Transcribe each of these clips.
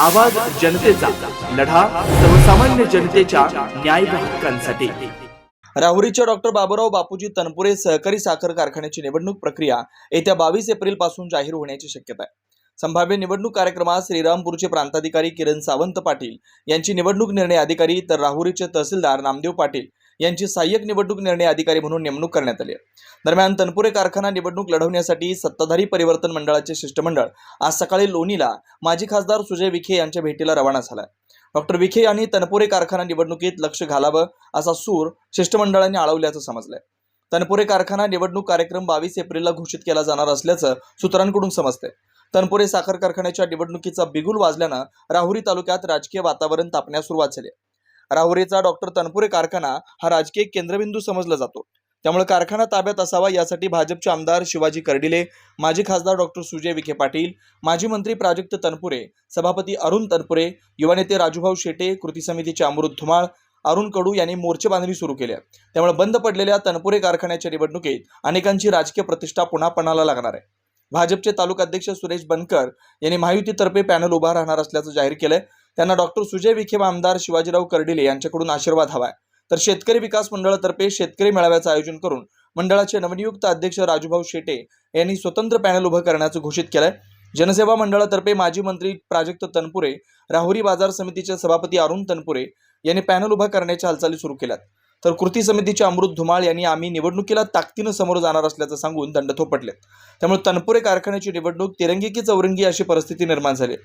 आवाज जनतेचा लढा सर्वसामान्य जनतेच्या न्याय हक्कांसाठी. राहुरीच्या डॉक्टर बाबूराव बापूजी तनपुरे सहकारी साखर कारखान्याची निवडणूक प्रक्रिया येत्या बावीस एप्रिलपासून जाहीर होण्याची शक्यता आहे. संभाव्य निवडणूक कार्यक्रमात श्रीरामपूरचे प्रांताधिकारी किरण सावंत पाटील यांची निवडणूक निर्णय अधिकारी तर राहुरीचे तहसीलदार नामदेव पाटील यांची सहाय्यक निवडणूक निर्णय अधिकारी म्हणून नेमणूक करण्यात आली दरम्यान तनपुरे कारखाना निवडणूक लढवण्यासाठी सत्ताधारी परिवर्तन मंडळाचे शिष्टमंडळ आज सकाळी लोणीला माजी खासदार सुजय विखे यांच्या भेटीला रवाना झाला डॉक्टर विखे यांनी तनपुरे कारखाना निवडणुकीत लक्ष घालावं असा सूर शिष्टमंडळाने आळवल्याचं समजलंय. तनपुरे कारखाना निवडणूक कार्यक्रम बावीस एप्रिलला घोषित केला जाणार असल्याचं सूत्रांकडून समजतंय. तनपुरे साखर कारखान्याच्या निवडणुकीचा बिगुल वाजल्यानं राहुरी तालुक्यात राजकीय वातावरण तापण्यास सुरुवात झाली राहुरीचा डॉक्टर तनपुरे कारखाना हा राजकीय केंद्रबिंदू समजला जातो. त्यामुळे कारखाना ताब्यात असावा यासाठी भाजपचे आमदार शिवाजी कर्डिले माजी खासदार डॉक्टर सुजय विखे पाटील माजी मंत्री प्राजक्त तनपुरे सभापती अरुण तनपुरे युवा नेते राजूभाऊ शेटे कृती समितीचे अमृत धुमाळ अरुण कडू यांनी मोर्चे बांधणी सुरू केल्या त्यामुळे बंद पडलेल्या तनपुरे कारखान्याच्या निवडणुकीत अनेकांची राजकीय प्रतिष्ठा पुन्हा पणाला लागणार आहे. भाजपचे तालुकाध्यक्ष सुरेश बनकर यांनी महायुतीतर्फे पॅनल उभा राहणार असल्याचं जाहीर केलंय. त्यांना डॉक्टर सुजय विखे व आमदार शिवाजीराव कर्डिले यांच्याकडून आशीर्वाद हवाय. तर शेतकरी विकास मंडळातर्फे शेतकरी मेळाव्याचं आयोजन करून मंडळाचे नवनियुक्त अध्यक्ष राजूभाऊ शेटे यांनी स्वतंत्र पॅनल उभं करण्याचं घोषित केलंय. जनसेवा मंडळातर्फे माजी मंत्री प्राजक्त तनपुरे राहुरी बाजार समितीचे सभापती अरुण तनपुरे यांनी पॅनल उभा करण्याच्या हालचाली सुरू केल्यात. तर कृती समितीचे अमृत धुमाळ यांनी आम्ही निवडणुकीला ताकदीनं समोर जाणार असल्याचं सांगून दंड थोपटले. त्यामुळे तनपुरे कारखान्याची निवडणूक तिरंगी की चौरंगी अशी परिस्थिती निर्माण झाली.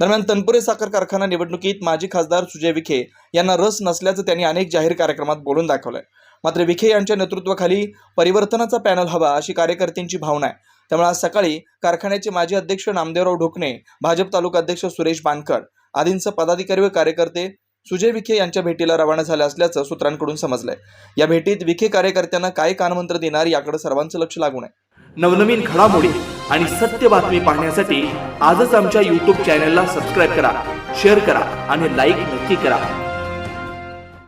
दरम्यान तनपुरे साखर कारखाना निवडणुकीत माजी खासदार सुजय विखे यांना रस नसल्याचं त्यांनी अनेक जाहीर कार्यक्रमात बोलून दाखवलंय. मात्र विखे यांच्या नेतृत्वाखाली परिवर्तनाचा पॅनल हवा अशी कार्यकर्त्यांची भावना आहे. त्यामुळे आज सकाळी कारखान्याचे माजी अध्यक्ष नामदेवराव ढोकणे भाजप तालुका अध्यक्ष सुरेश बानकर आदींसह पदाधिकारी व कार्यकर्ते सुजय विखे यांच्या भेटीला रवाना झाल्या असल्याचं सूत्रांकडून समजलंय. या भेटीत विखे कार्यकर्त्यांना काय कानमंत्र देणार याकडे सर्वांचं लक्ष लागून आहे. नवनवीन घडामोडी आणि सत्य बातमी पाहण्यासाठी आजच आमच्या युट्यूब चॅनलला सबस्क्राईब करा शेअर करा आणि लाईक नक्की करा.